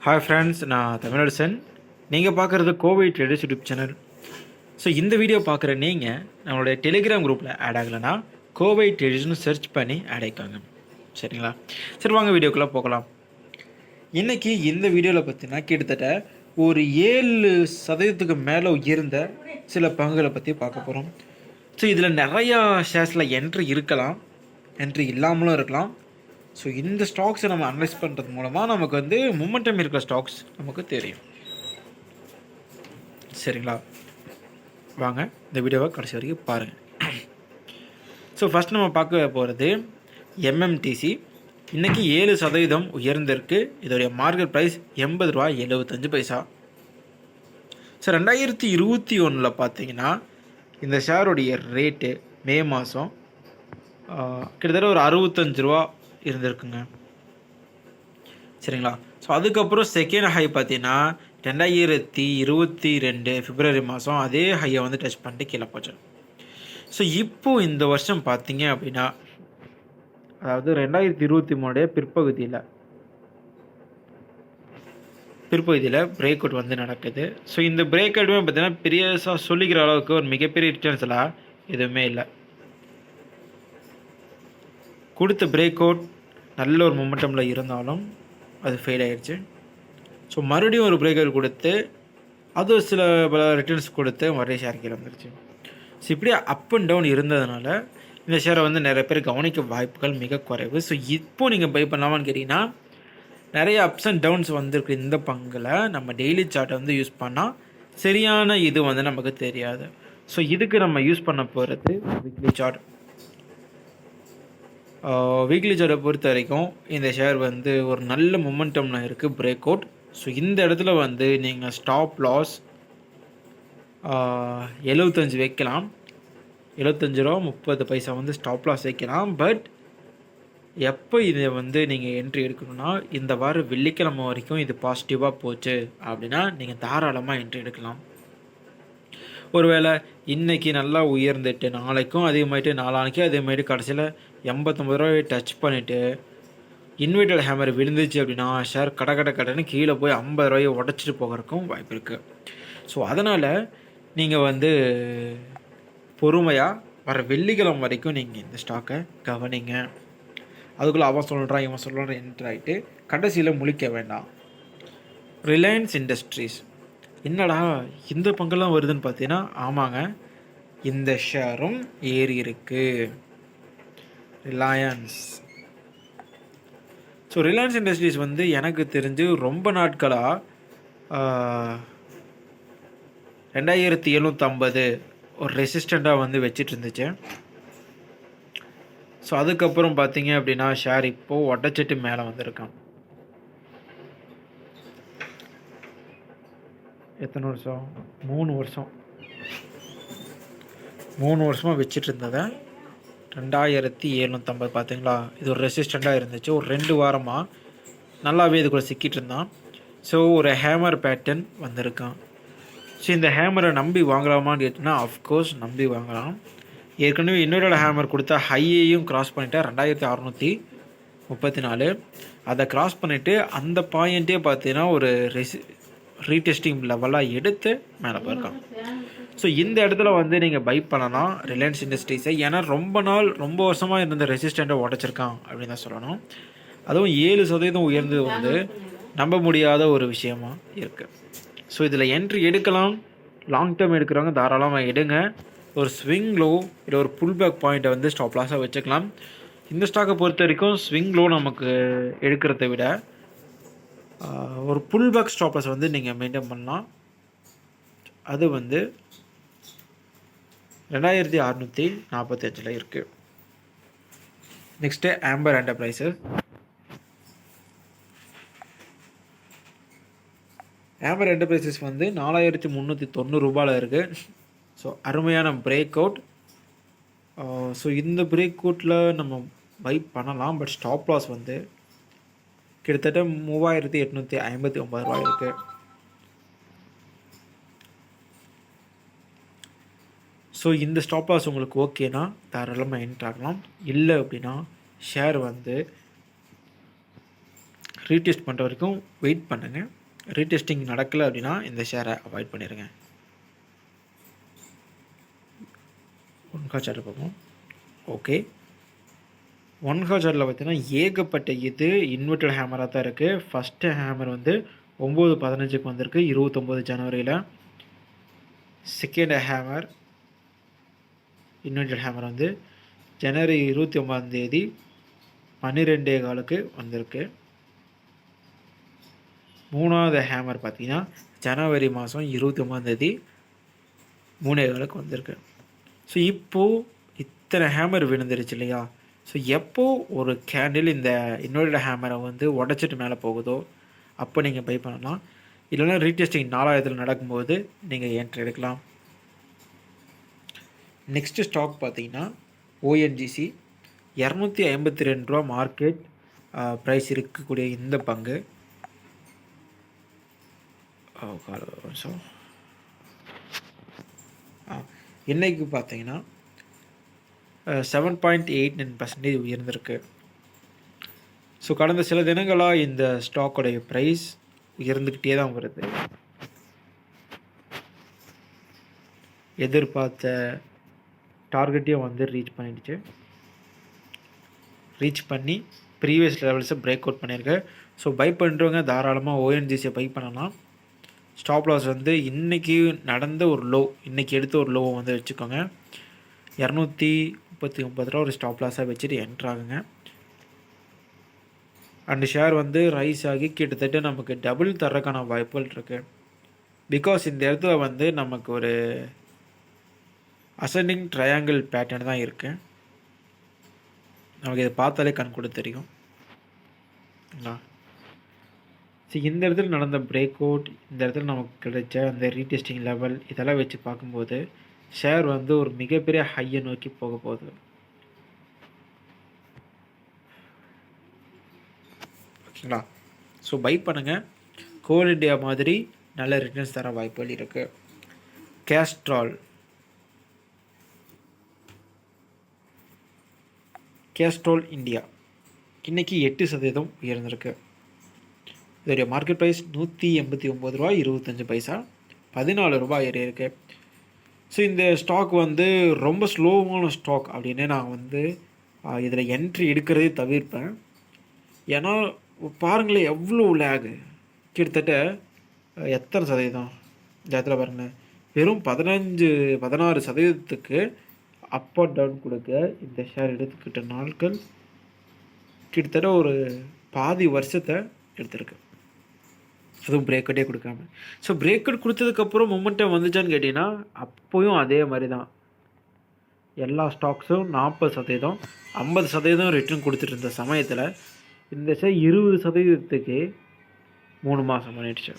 Hi friends நான் தமிழரசன் நீங்கள் பார்க்குறது Kovai traders YouTube channel so இந்த வீடியோ பார்க்குற நீங்கள் நம்மளுடைய டெலிகிராம் குரூப்பில் ஆட் ஆகலைன்னா கோவை ட்ரேடர்ஸ்னு சர்ச் பண்ணி ஆட் ஆகிக்காங்க சரிங்களா? சரி வாங்க வீடியோக்குள்ளே போகலாம். இன்றைக்கி இந்த வீடியோவில் பார்த்தீங்கன்னா கிட்டத்தட்ட ஒரு ஏழு சதவீதத்துக்கு மேலே உயர்ந்த சில பங்குகளை பற்றி பார்க்க போகிறோம் ஸோ இதில் நிறையா ஷேர்ஸில் என்ட்ரி இருக்கலாம். என்ட்ரி இல்லாமலும் இருக்கலாம். ஸோ இந்த ஸ்டாக்ஸை நம்ம அனலைஸ் பண்ணுறது மூலமாக நமக்கு வந்து மூமெண்டம் இருக்கிற ஸ்டாக்ஸ் நமக்கு தெரியும். சரிங்களா? வாங்க இந்த வீடியோவை கடைசி வரைக்கும் பாருங்கள் ஸோ ஃபஸ்ட் நம்ம பார்க்க போகிறது எம்எம்டிசி இன்றைக்கி ஏழு சதவீதம் உயர்ந்திருக்கு. இதோடைய மார்க்கெட் ப்ரைஸ் எண்பது ரூபா எழுபத்தஞ்சு பைசா. ஸோ ரெண்டாயிரத்தி இருபத்தி ஒன்றில் பார்த்தீங்கன்னா இந்த ஷேருடைய ரேட்டு மே மாதம் கிட்டத்தட்ட ஒரு அறுபத்தஞ்சு ரூபா இருந்திருக்குங்க. சரிங்களா? ஸோ அதுக்கப்புறம் செகண்ட் ஹை பார்த்தீங்கன்னா ரெண்டாயிரத்தி இருபத்தி ரெண்டு பிப்ரவரி மாதம் அதே ஹையை வந்து டச் பண்ணிட்டு கீழே போச்சு. ஸோ இப்போது இந்த வருஷம் பார்த்தீங்க அப்படின்னா அதாவது ரெண்டாயிரத்தி இருபத்தி மூணுடைய பிற்பகுதியில் பிற்பகுதியில் பிரேக் அவுட் வந்து நடக்குது. ஸோ இந்த பிரேக் அவுட்டுமே பார்த்தீங்கன்னா பெரியசாக சொல்லிக்கிற அளவுக்கு ஒரு மிகப்பெரிய ரிட்டர்ன்ஸ்லாம் எதுவுமே இல்லை. கொடுத்த பிரேக் அவுட் நல்ல ஒரு மொமெண்டமில் இருந்தாலும் அது ஃபெயில் ஆயிடுச்சு ஸோ மறுபடியும் ஒரு பிரேக் அவுட் கொடுத்து அது சில பல ரிட்டர்ன்ஸ் கொடுத்து மறுபடியும் ஷேர் கீழே வந்துருச்சு. ஸோ இப்படியே அப் அண்ட் டவுன் இருந்ததுனால இந்த ஷேரை வந்து நிறைய பேர் கவனிக்க வாய்ப்புகள் மிக குறைவு. ஸோ இப்போது நீங்கள் பை பண்ணலாமான்னு கேட்டிங்கன்னா நிறைய அப்ஸ் அண்ட் டவுன்ஸ் வந்திருக்கு இந்த பங்கில். நம்ம டெய்லி சார்ட்டை வந்து யூஸ் பண்ணால் சரியான இது வந்து நமக்கு தெரியாது. ஸோ இதுக்கு நம்ம யூஸ் பண்ண போகிறது வீக்லி சார்ட் வீக்லி சார்ட்டை பொறுத்த வரைக்கும் இந்த ஷேர் வந்து ஒரு நல்ல மொமெண்டம்ல இருக்குது பிரேக் அவுட் ஸோ இந்த இடத்துல வந்து நீங்கள் ஸ்டாப் லாஸ் எழுபத்தஞ்சு வைக்கலாம். எழுபத்தஞ்சு ரூபா முப்பது பைசா வந்து ஸ்டாப் லாஸ் வைக்கலாம். பட் எப்போ இதை வந்து நீங்கள் என்ட்ரி எடுக்கணும்னா இந்த வாரம் வெள்ளிக்கிழமை வரைக்கும் இது பாசிட்டிவாக போச்சு அப்படின்னா நீங்கள் தாராளமாக என்ட்ரி எடுக்கலாம். ஒருவேளை இன்றைக்கி நல்லா உயர்ந்துட்டு நாளைக்கும் அதிகமாகிட்டு நாளானிக்கும் அதேமாதிரி கடைசியில் எண்பத்தொம்பது ரூபாய் டச் பண்ணிவிட்டு இன்வெர்டர் ஹேமர் விழுந்துச்சு அப்படின்னா ஷேர் கடை கடை கடைன்னு கீழே போய் ஐம்பது ரூபாயை உடச்சிட்டு போகிறதுக்கும் வாய்ப்பு இருக்குது ஸோ அதனால் நீங்கள் வந்து பொறுமையாக வர வெள்ளிக்கிழமை வரைக்கும் நீங்கள் இந்த ஸ்டாக்கை கவனிங்க. அதுக்குள்ளே அவன் சொல்கிறான் இவன் சொல்கிறான் என்ட்ரு ஆகிட்டு கடைசியில் முழிக்க வேண்டாம். ரிலையன்ஸ் இண்டஸ்ட்ரீஸ் என்னடா இந்த பங்கெல்லாம் வருதுன்னு பார்த்தீங்கன்னா ஆமாங்க. இந்த ஷேரும் ஏறி இருக்கு. ரிலையன்ஸ் ஸோ ரிலையன்ஸ் இண்டஸ்ட்ரீஸ் வந்து எனக்கு தெரிஞ்சு ரொம்ப நாட்களாக ரெண்டாயிரத்தி எழுநூற்றம்பது ஒரு ரெசிஸ்டண்ட்டாக வந்து வச்சிட்டு இருந்துச்சு. ஸோ அதுக்கப்புறம் பார்த்தீங்க அப்படின்னா ஷேர் இப்போது ஒட்டச்சட்டு மேலே வந்திருக்கான். எத்தனை வருஷம்? மூணு வருஷம். மூணு வருஷமாக வச்சுட்டு இருந்ததை ரெண்டாயிரத்தி எழுநூற்றம்பது பார்த்தீங்களா? இது ஒரு ரெசிஸ்டண்ட்டாக இருந்துச்சு. ஒரு ரெண்டு வாரமாக நல்லாவே இதுக்குள்ளே சிக்கிட்டு இருந்தான். ஸோ ஒரு ஹேமர் பேட்டர்ன் வந்திருக்கான். ஸோ இந்த ஹேமரை நம்பி வாங்கலாமான்னு கேட்டிங்கன்னா அஃப்கோர்ஸ் நம்பி வாங்கலாம். ஏற்கனவே இன்னொரு ஹேமர் கொடுத்தா ஹையையும் கிராஸ் பண்ணிட்டேன் ரெண்டாயிரத்தி அறநூற்றி முப்பத்தி நாலு. அதை கிராஸ் பண்ணிவிட்டு அந்த பாயிண்ட்டே பார்த்தீங்கன்னா ஒரு ரெசி ரீடெஸ்டிங் லெவலாக எடுத்து மேலே போயிருக்கான். ஸோ இந்த இடத்துல வந்து நீங்கள் பை பண்ணலாம் ரிலையன்ஸ் இண்டஸ்ட்ரீஸை ஏன்னா ரொம்ப நாள் ரொம்ப வருஷமாக இருந்த ரெசிஸ்டண்ட்டை உடச்சிருக்கான் அப்படின்னு தான் சொல்லணும். அதுவும் ஏழு சதவீதம் உயர்ந்தது வந்து நம்ப முடியாத ஒரு விஷயமா இருக்குது ஸோ இதில் என்ட்ரி எடுக்கலாம். லாங் டேர்ம் எடுக்கிறவங்க தாராளமாக எடுங்க. ஒரு ஸ்விங் லோ இல்லை ஒரு புல் பேக் பாயிண்ட்டை வந்து ஸ்டாப் லாஸாக வச்சுக்கலாம். இந்த ஸ்டாக்கை பொறுத்த வரைக்கும் ஸ்விங் லோ நமக்கு எடுக்கிறத விட ஒரு புல் பேக் ஸ்டாப்லஸ் வந்து நீங்கள் மெயின்டைன் பண்ணலாம். அது வந்து ரெண்டாயிரத்தி அறநூற்றி நாற்பத்தி அஞ்சில் இருக்குது next Amber enterprises Amber enterprises வந்து நாலாயிரத்தி முந்நூற்றி தொண்ணூறு ரூபாயில் இருக்குது ஸோ அருமையான பிரேக் அவுட் ஸோ இந்த பிரேக் அவுட்டில் நம்ம பை பண்ணலாம் பட் ஸ்டாப் லாஸ் வந்து கிட்டத்தட்ட மூவாயிரத்தி எட்நூற்றி ஐம்பத்தி ஒம்பது ரூபாய் இருக்குது ஸோ இந்த ஸ்டாப் லாஸ் உங்களுக்கு ஓகேனா தாராளமாக என்ட்ரு ஆகலாம். இல்லை அப்படின்னா ஷேர் வந்து ரீடெஸ்ட் பண்ணுற வரைக்கும் வெயிட் பண்ணுங்கள் ரீடெஸ்டிங் நடக்கலை அப்படின்னா இந்த ஷேரை அவாய்ட் பண்ணிடுங்க ஒன் பார்ப்போம். ஓகே ஒன் கா சார்ட்டில் பார்த்தீங்கன்னா ஏகப்பட்ட இது இன்வெர்டட் ஹேமராக தான் இருக்குது ஃபஸ்ட்டு ஹேமர் வந்து ஒம்பது பதினஞ்சுக்கு வந்திருக்கு இருபத்தொம்போது ஜனவரியில். செகண்ட் ஹேமர் இன்வெர்டட் ஹேமர் வந்து ஜனவரி இருபத்தி ஒம்பதாந்தேதி பன்னிரெண்டே காலுக்கு வந்திருக்கு. மூணாவது ஹேமர் பார்த்திங்கன்னா ஜனவரி மாதம் இருபத்தி ஒம்பதாந்தேதி மூணே காலுக்கு வந்திருக்கு. ஸோ இப்போது இத்தனை ஹேமர் விழுந்துருச்சு இல்லையா? ஸோ எப்போ ஒரு கேண்டில் இந்த இன்னொரு ஹேமரை வந்து உடச்சிட்டு மேலே போகுதோ அப்போ நீங்கள் பை பண்ணலாம். இல்லைன்னா ரீடெஸ்டிங் நாலாயிரத்தில் நடக்கும்போது நீங்கள் என்ட்ரி எடுக்கலாம். நெக்ஸ்ட்டு ஸ்டாக் பார்த்தீங்கன்னா ஓஎன்ஜிசி இரநூத்தி ஐம்பத்தி ரெண்டு ரூபா மார்க்கெட் ப்ரைஸ் இருக்கக்கூடிய இந்த பங்கு. ஓ, ஆ இன்னைக்கு பார்த்தீங்கன்னா seven point eight nine percentage உயர்ந்திருக்கு. So கடந்த சில தினங்களாக இந்த ஸ்டாக்கோடைய ப்ரைஸ் உயர்ந்துக்கிட்டே தான் வருது. எதிர்பார்த்த டார்கெட்டையும் வந்து ரீச் பண்ணிடுச்சு. ரீச் பண்ணி ப்ரீவியஸ் லெவல்ஸை பிரேக் அவுட் பண்ணியிருக்கு. ஸோ பை பண்ணுறவங்க தாராளமாக ஓஎன்ஜிசியை பை பண்ணலாம். ஸ்டாப் லாஸ் வந்து இன்றைக்கி நடந்த ஒரு லோ இன்றைக்கி எடுத்த ஒரு லோவை வந்து வச்சுக்கோங்க. இரநூத்தி முப்பத்தி ஒம்பது ரூபா ஒரு ஸ்டாப் லாஸாக வச்சுட்டு என்ட்ரு ஆகுங்க. ஷேர் வந்து ரைஸ் ஆகி கிட்டத்தட்ட நமக்கு டபுள் தர்றதுக்கான வாய்ப்புகள் இருக்குது பிகாஸ் இந்த இடத்துல வந்து நமக்கு ஒரு அசண்டிங் ட்ரையாங்கிள் பேட்டர்ன் தான் இருக்குது நமக்கு இதை பார்த்தாலே கண் கூட தெரியும். ஸோ சரி இந்த இடத்துல நடந்த பிரேக் அவுட் இந்த இடத்துல நமக்கு கிடைச்ச அந்த ரீடெஸ்டிங் லெவல் இதெல்லாம் வச்சு பார்க்கும்போது ஷேர் வந்து ஒரு மிகப்பெரிய ஹையை நோக்கி போக போகுது. ஓகேங்களா ஸோ பை பண்ணுங்கள் கோல் இண்டியா மாதிரி நல்ல ரிட்டர்ன்ஸ் தர வாய்ப்புகள் இருக்குது கேஸ்ட்ரால் கேஸ்ட்ரால் இந்தியா இன்றைக்கி எட்டு சதவீதம் உயர்ந்திருக்கு. இதோடைய மார்க்கெட் ப்ரைஸ் நூற்றி எண்பத்தி ஒம்பது ரூபா இருபத்தஞ்சி பைசா. பதினாலு ரூபாய் ஏறி இருக்குது ஸோ இந்த ஸ்டாக் வந்து ரொம்ப ஸ்லோவான ஸ்டாக் அப்படின்னு நான் வந்து இதில் என்ட்ரி எடுக்கிறதே தவிர்ப்பேன். ஏன்னா பாருங்களேன் எவ்வளோ லேகு கிட்டத்தட்ட எத்தனை சதவீதம்? இந்த இடத்துல பாருங்களேன் வெறும் பதினஞ்சு பதினாறு சதவீதத்துக்கு அப் அண்ட் டவுன் கொடுக்க இந்த ஷேர் எடுத்துக்கிட்ட நாட்கள் கிட்டத்தட்ட ஒரு பாதி வருஷத்தை எடுத்திருக்கு. அதுவும் பிரேக்கட்டே கொடுக்காம. ஸோ பிரேக்கட் கொடுத்ததுக்கப்புறம் மொமெண்டம் வந்துச்சான்னு கேட்டிங்கன்னா அப்போயும் அதே மாதிரி தான் எல்லா ஸ்டாக்ஸும் நாற்பது சதவீதம் ஐம்பது சதவீதம் ரிட்டர்ன் கொடுத்துட்டு இருந்த சமயத்தில் இந்த ஷேர் இருபது சதவீதத்துக்கு மூணு மாதம் பண்ணிடுச்சு.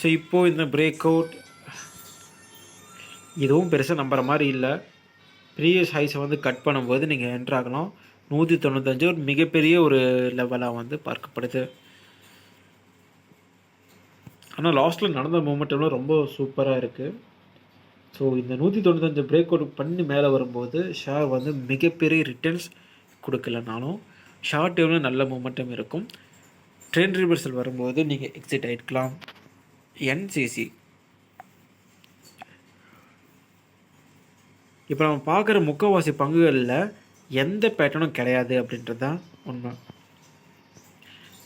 ஸோ இப்போது இந்த பிரேக் அவுட் இதுவும் பெருசாக நம்புகிற மாதிரி இல்லை. ப்ரீவியஸ் ஹைஸை வந்து கட் பண்ணும்போது நீங்கள் என்ட்ராகலாம் நூற்றி தொண்ணூத்தஞ்சு ஒரு மிகப்பெரிய ஒரு லெவலாக வந்து பார்க்கப்படுது. ஆனால் லாஸ்ட்டில் நடந்த மூமெண்ட்லாம் ரொம்ப சூப்பராக இருக்குது ஸோ இந்த நூற்றி தொண்ணூத்தஞ்சு பிரேக் அவுட் பண்ணி மேலே வரும்போது ஷேர் வந்து மிகப்பெரிய ரிட்டர்ன்ஸ் கொடுக்கலனாலும் ஷார்ட் டேர்மில் நல்ல மூமெண்டம் இருக்கும். ட்ரெயின் ரிவர்சல் வரும்போது நீங்கள் எக்ஸிட் ஆகிக்கலாம் என்சிசி இப்போ நம்ம பார்க்குற முக்கால்வாசி பங்குகளில் எந்த பேட்டர்னும் கிடையாது அப்படின்றது தான் உண்மை.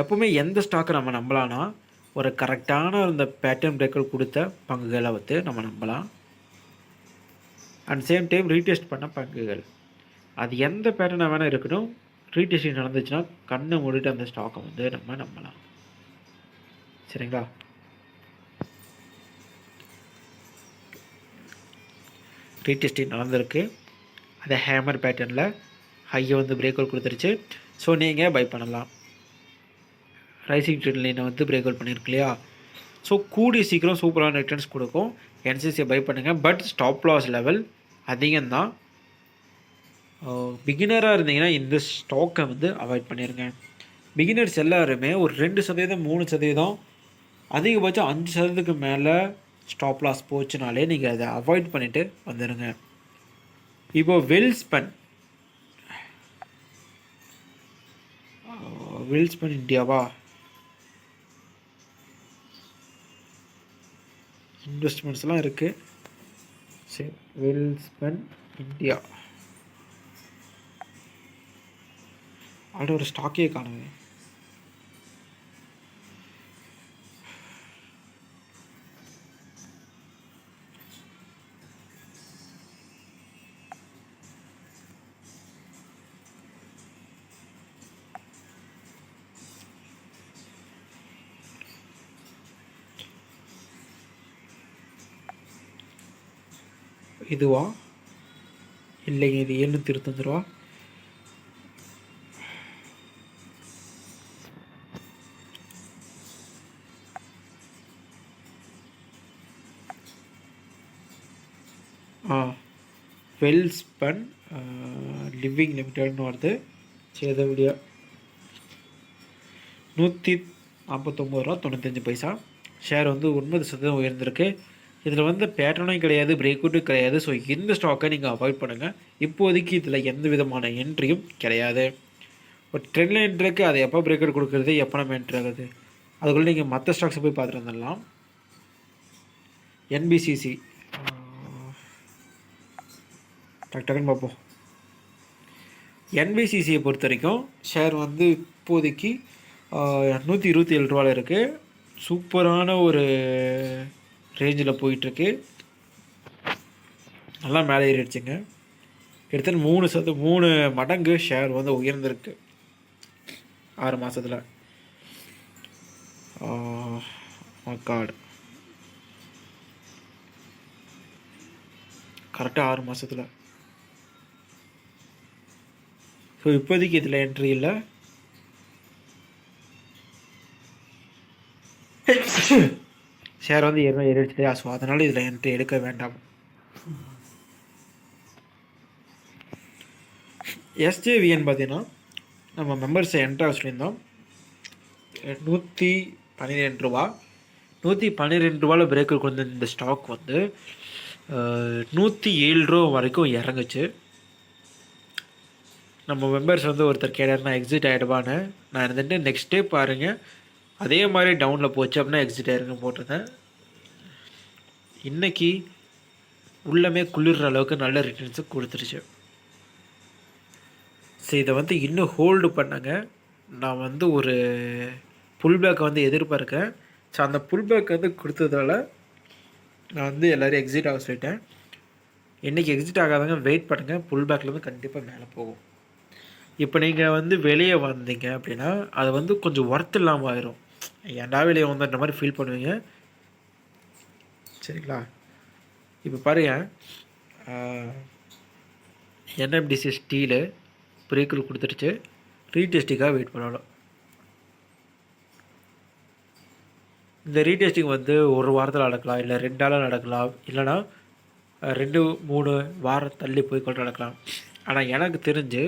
எப்போவுமே எந்த ஸ்டாக்கை நம்ம நம்பலான்னா ஒரு கரெக்டான அந்த பேட்டர்ன் பிரேக்கர் கொடுத்த பங்குகளை வந்து நம்ம நம்பலாம். அண்ட் சேம் டைம் ரீடெஸ்ட் பண்ண பங்குகள். அது எந்த பேட்டர்னாக வேணால் இருக்கட்டும் ரீடெஸ்டிங் நடந்துச்சுன்னா கண்ணை மூடிட்டு அந்த ஸ்டாக்கை வந்து நம்ம நம்பலாம். சரிங்களா? ரீடெஸ்டிங் நடந்திருக்கு. அந்த ஹேமர் பேட்டர்னில் ஹையை வந்து பிரேக் அவுட் கொடுத்துருச்சு. ஸோ நீங்கள் பை பண்ணலாம். ரைசிங் ட்ரெண்ட் லைனை வந்து பிரேக் அவுட் பண்ணியிருக்கு இல்லையா? ஸோ கூடிய சீக்கிரம் சூப்பரான ரிட்டர்ன்ஸ் கொடுக்கும். என்சிசியை பை பண்ணுங்கள் பட் ஸ்டாப் லாஸ் லெவல் அதிகம்தான். பிகினராக இருந்தீங்கன்னா இந்த ஸ்டாக்கை வந்து அவாய்ட் பண்ணிடுங்க பிகினர்ஸ் எல்லாருமே ஒரு ரெண்டு சதவீதம் மூணு சதவீதம் அதிகபட்சம் அஞ்சு சதவீதத்துக்கு மேலே ஸ்டாப் லாஸ் போச்சுனாலே நீங்கள் அதை அவாய்ட் பண்ணிவிட்டு வந்துடுங்க இப்போ வெல்ஸ்பன் வெல்ஸ்பன் இந்தியாவா இன்வெஸ்ட்மெண்ட்ஸ்லாம் இருக்குது சரி வெல்ஸ்பென் இந்தியா அப்படி ஒரு ஸ்டாக்கே காணுங்க. இதுவா? இல்லைங்க இது எழுநூற்றி இருபத்தஞ்சி ரூபா ஆ வெல்ஸ்பன் லிவிங் லிமிட்டட்னு வருது. சரி இதை வீடியோ. நூற்றி நாற்பத்தொம்பது ரூபா தொண்ணூத்தஞ்சு பைசா. ஷேர் வந்து ஒன்பது சதவீதம் உயர்ந்திருக்கு. இதில் வந்து பேட்டர்னும் கிடையாது பிரேக் அவுட்டும் கிடையாது. ஸோ இந்த ஸ்டாக்கை நீங்கள் அவாய்ட் பண்ணுங்கள் இப்போதைக்கு இதில் எந்த விதமான என்ட்ரியும் கிடையாது. ஒரு ட்ரெண்ட் என்ட்ரி இருக்குது அதை எப்போ பிரேக் அவுட் கொடுக்குறது எப்போ நம்ம என்ட்ரி ஆகுது அதுக்குள்ளே நீங்கள் மற்ற ஸ்டாக்ஸை போய் பார்த்துட்டு வந்துடலாம். என்பிசிசி டக்கு டக்குன்னு பார்ப்போம். என்பிசிசியை பொறுத்த வரைக்கும் ஷேர் வந்து இப்போதைக்கு நூற்றி இருபத்தி ஏழு ரூபாவில் இருக்குது சூப்பரான ஒரு ரேஞ்சில் போயிட்டுருக்கு. நல்லா மேலே ஏறிடுச்சுங்க. கிட்டத்தட்ட மூணு சத மூணு மடங்கு ஷேர் வந்து உயர்ந்திருக்கு. ஆறு மாதத்தில் கார்டு கரெக்டாக ஆறு மாதத்தில் ஸோ இப்போதைக்கு இதில் என்ட்ரி இல்லை. ஷேர் வந்து ஏற்கனவே ஏறிடுச்சு. ஸோ அதனால் இதில் என்ட்ரி எடுக்க வேண்டாம். எஸ்ஜேவிஎன் பார்த்தீங்கன்னா நம்ம மெம்பர்ஸை என்ட்ரு சொல்லியிருந்தோம். நூற்றி பன்னிரெண்டு ரூபா. நூற்றி பன்னிரெண்டு ரூபாவில் பிரேக்கர் கொண்டு இந்த ஸ்டாக் வந்து நூற்றி ஏழு ரூபா வரைக்கும் இறங்குச்சு. நம்ம மெம்பர்ஸ் வந்து ஒருத்தர் கேட்டார் நான் எக்ஸிட் ஆகிடுவான்னு நான் இருந்துட்டு நெக்ஸ்ட் டே பாருங்கள் அதே மாதிரி டவுனில் போச்சு அப்படின்னா எக்ஸிட் ஆயிருக்குன்னு போட்டிருந்தேன் இன்றைக்கி உள்ளமே குளிர்ற அளவுக்கு நல்ல ரிட்டர்ன்ஸு கொடுத்துருச்சு. ஸோ இதை வந்து இன்னும் ஹோல்டு பண்ணங்க. நான் வந்து ஒரு புல் பேக்கை வந்து எதிர்பார்க்கேன் ஸோ அந்த புல்பேக் வந்து கொடுத்ததால நான் வந்து எல்லோரும் எக்ஸிட் ஆக சொல்லிட்டேன். இன்றைக்கி எக்ஸிட் ஆகாதவங்க வெயிட் பண்ணுங்கள் புல்பேக்கில் வந்து கண்டிப்பாக மேலே போகும். இப்போ நீங்கள் வந்து வெளியே வந்தீங்க அப்படின்னா அது வந்து கொஞ்சம் ஒர்த் இல்லாமல் ஆயிரும். ஏன்டா வெளியே வந்தன்ற மாதிரி ஃபீல் பண்ணுவீங்க? சரிங்களா? இப்போ பாருங்க. என்எம்டிசி ஸ்டீலு பிரேக்கில் கொடுத்துருச்சு ரீடெஸ்டிங்காக வெயிட் பண்ணணும். இந்த ரீடெஸ்டிங் வந்து ஒரு வாரத்தில் நடக்கலாம் இல்லை ரெண்டு நாளாக நடக்கலாம் இல்லைனா ரெண்டு மூணு வாரம் தள்ளி போய் கொண்டு நடக்கலாம். ஆனால் எனக்கு தெரிஞ்சு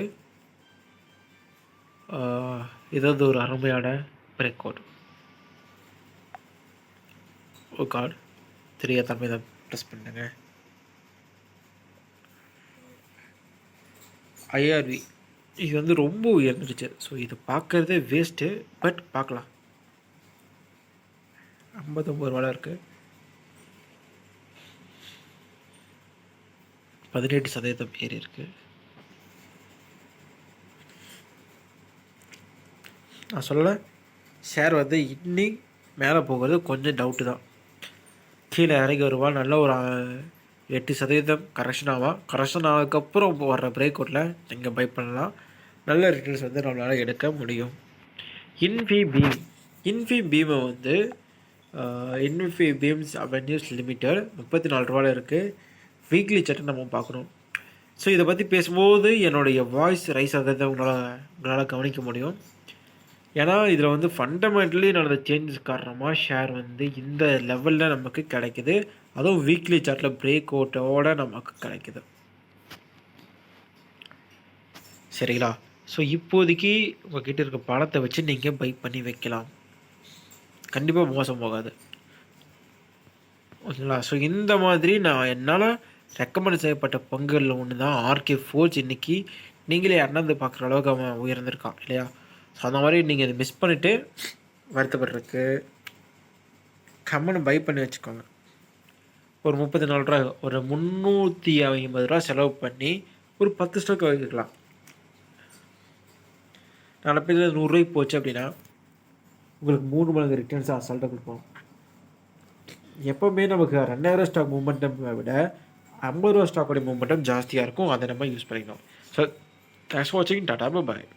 இது வந்து ஒரு அருமையான பிரேக் அவுட் ஓ கார்டு தெரியாத தன்மை தான் ப்ரெஸ் பண்ணுங்க. ஐஆர்வி இது வந்து ரொம்ப உயர்ந்துடுச்சு. ஸோ இது பார்க்குறதே வேஸ்ட்டு பட் பார்க்கலாம். ஐம்பத்தொம்பது ரூபா இருக்குது பதினெட்டு சதவீதம் பேர் இருக்குது நான் சொல்லலை. ஷேர் வந்து இன்னி மேலே போகிறது கொஞ்சம் டவுட்டு தான். கீழே இறங்கி வருவாள் நல்ல ஒரு எட்டு சதவீதம் கரெக்ஷன் ஆவா. கரெக்ஷன் ஆனதுக்கப்புறம் வர்ற பிரேக் அவுட்டில் நீங்கள் பை பண்ணலாம். நல்ல ரிட்டர்ன்ஸ் வந்து நம்மளால் எடுக்க முடியும். இன்ஃபி பீம் இன்ஃபி பீமை வந்து இன்ஃபி பீம்ஸ் அவென்யூஸ் லிமிட்டட் முப்பத்தி நாலு ரூபாயில் இருக்குது வீக்லி சட்டை நம்ம பார்க்கணும். ஸோ இதை பற்றி பேசும்போது என்னுடைய வாய்ஸ் ரைஸ் ஆகிறத உங்களால் உங்களால் கவனிக்க முடியும். ஏன்னா இதில் வந்து ஃபண்டமெண்டலி நடந்த சேஞ்சஸ் காரணமாக ஷேர் வந்து இந்த லெவலில் நமக்கு கிடைக்குது. அதுவும் வீக்லி சார்ட்டில் பிரேக் அவுட்டோட நமக்கு கிடைக்குது. சரிங்களா? ஸோ இப்போதைக்கு உங்ககிட்ட இருக்க பணத்தை வச்சு நீங்கள் பை பண்ணி வைக்கலாம். கண்டிப்பாக மோசம் போகாது. ஓகேங்களா? ஸோ இந்த மாதிரி நான் என்னால் ரெக்கமெண்ட் செய்யப்பட்ட பங்குகளில் ஒன்று தான் ஆர்கே ஃபோர்ஸ் இன்றைக்கி நீங்களே அண்ணந்து பார்க்குற அளவுக்கு அவன் உயர்ந்திருக்கான் இல்லையா? ஸோ அந்த மாதிரி நீங்கள் இதை மிஸ் பண்ணிவிட்டு வருத்தப்படுறதுக்கு கம்மனு பை பண்ணி வச்சுக்கோங்க. ஒரு முப்பத்தி நாலு ரூபா ஒரு முந்நூற்றி ஐம்பது ரூபா செலவு பண்ணி ஒரு பத்து ஸ்டாக் வாங்கிக்கலாம். நாலு பேர் நூறுரூவாய்க்கு போச்சு அப்படின்னா உங்களுக்கு மூணு மடங்கு ரிட்டர்ன்ஸ் அசால்ட்டாக கொடுப்போம். எப்போவுமே நமக்கு ரெண்டாயிரம் ஸ்டாக் மூமெண்ட்டை விட ஐம்பது ரூபா ஸ்டாக்கோடைய மூமெண்டம் ஜாஸ்தியாக இருக்கும். அதை நம்ம யூஸ் பண்ணிக்கணும். ஸோ தேங்க்ஸ் ஃபார் வாட்சிங் டாடா பாய்